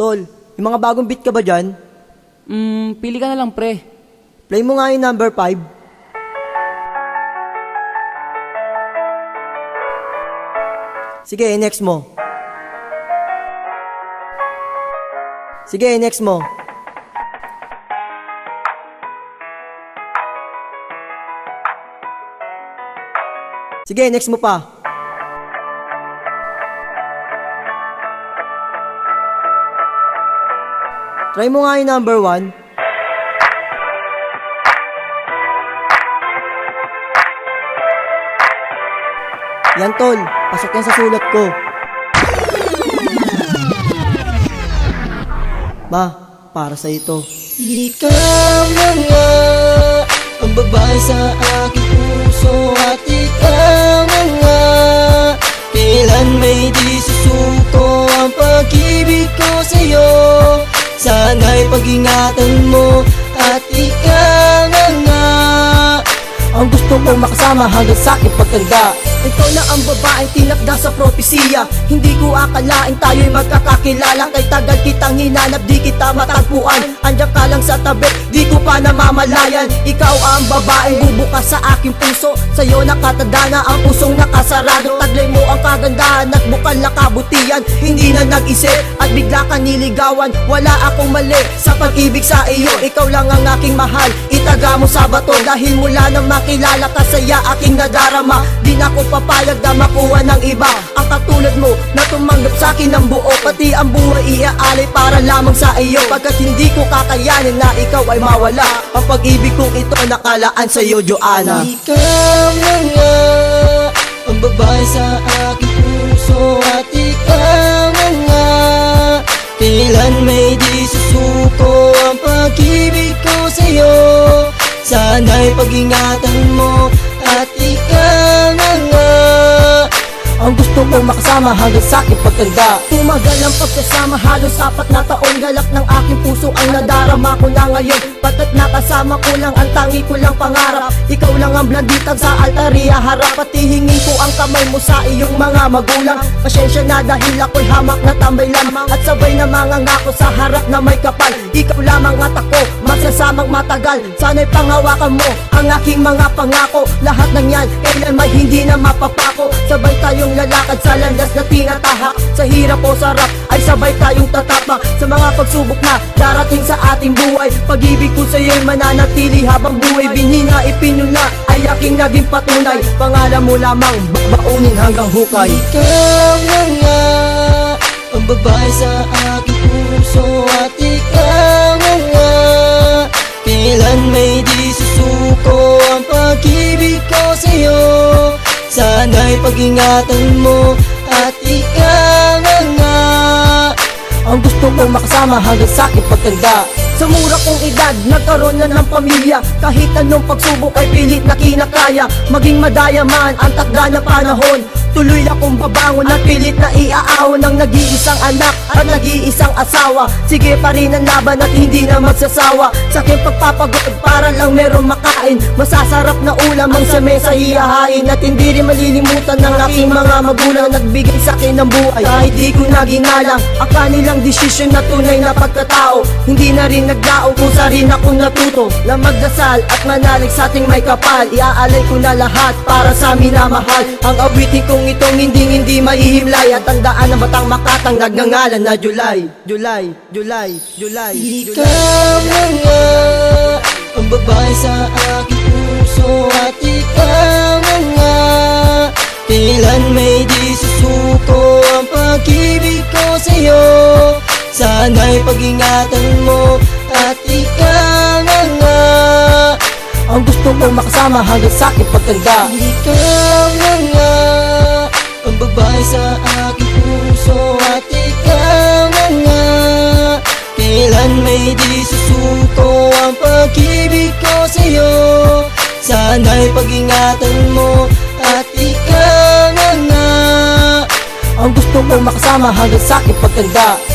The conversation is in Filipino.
Tol, yung mga bagong beat ka ba dyan? Hmm, pili ka na lang pre. Play mo nga yung number 5. Sige, next mo. Sige, next mo. Sige, next mo pa. Try mo nga yung number 1. Yan tol, pasok yan sa sulat ko. Ma, para sa ito. Ikaw na nga Ang babae sa aking Sana'y pag-ingatan mo At ikaw na nga Ang gusto ko makasama hanggang sa aking pagtanda. Ikaw na ang babaeng tinakda sa propesiya Hindi ko akalain tayo'y magkakakilala. Kay tagal kitang hinanap, di kita matagpuan. Andiyan ka lang sa tabi, di ko pa namamalayan. Ikaw ang babaeng bubukas sa aking puso. Sa'yo nakatanda na ang pusong nakasarado. Taglay mo ang kagandahan at bukal na kabutihan. Hindi na nag-isip at bigla ka niligawan. Wala akong mali sa pag-ibig sa iyo. Ikaw lang ang aking mahal, itaga mo sa bato Dahil mula nang makilala ka saya aking nadarama Di na ako papayag na makuha ng iba. Ang katulad mo na tumanggap sa akin ng buo Pati ang buhay iaalay para lamang sa iyo. Pagkat hindi ko kakayanin na ikaw ay mawala Ang pag-ibig kong ito nakalaan sa iyo Joanna. Ikaw na nga ang babae sa aking puso At ikaw na nga Kailan may di susuko ang pag-ibig ko sa'yo? Sana'y pag-ingatan mo Ang gusto ko makasama hanggang sa aking pagtanda. Tumagal ang pagkasama halos apat na taon. Galak ng aking puso ang nadarama ko na ngayon. Pagkat nakasama ko lang ang tangi ko lang pangarap. Ikaw lang ang blanditag sa altaria harap. Pati hingi ko ang kamay mo sa iyong mga magulang. Pasensya na dahil ako'y hamak na tambay lamang. At sabay na mga ngako sa harap na may kapal. Ikaw lamang at ako, magsasamang matagal. Sana'y pangawakan mo ang aking mga pangako. Lahat ng yan, kailan may hindi na mapapako. Sabay tayong lalakad sa landas na tinatahak Sa hirap o sarap ay sabay tayong tatapak Sa mga pagsubok na darating sa ating buhay Pag-ibig ko sa'yo'y mananatili habang buhay. Binina, ipinuna ay aking naging patunay. Pangalan mo lamang, babaunin hanggang hukay. Ikaw na nga ang babae sa aking puso At ikaw Sana'y pag-ingatan mo At ikaw na nga. Ang gusto ko makasama hanggang sa aking pagtanda. Sa mura kong edad, nagkaroon na ng pamilya. Kahit anong pagsubok ay pilit na kinakaya. Maging madaya man ang takda na panahon Tuloy akong babangon at pilit na iaahon ng nag-iisang anak at nag-iisang asawa. Sige pa rin ang laban at hindi na magsasawa. Sa aking pagpapagod para lang merong makain. Masasarap na ulam ang sa mesa hihahain At hindi rin malilimutan ng aking mga magulang. Nagbigay sa akin ng buhay. Kahit di ko na ginalang Ang kanilang desisyon na tunay na pagkatao. Hindi na rin naglaong kung sa rin ako natuto. Na magdasal at manalig sa ating may kapal. Iaalay ko na lahat para sa minamahal Ang awitin kong itong hindi hindi maihimlay At tandaan ng batang makatang nagngangalan na July July, July, July, Ikaw na nga ang babae sa aking puso At ikaw na nga Kailan may di ang pag-ibig ko sa'yo Sana'y pag-ingatan mo At ikaw na nga Ang gusto ko makasama hanggang sa aking pagtanda. Ikaw na Ang babae sa aking puso At ikaw na nga. Kailan may di susuko ang pag-ibig ko sa'yo? Sana'y pag-ingatan mo At ikaw na nga. Ang gusto ko makasama hanggang sa aking pagtanda.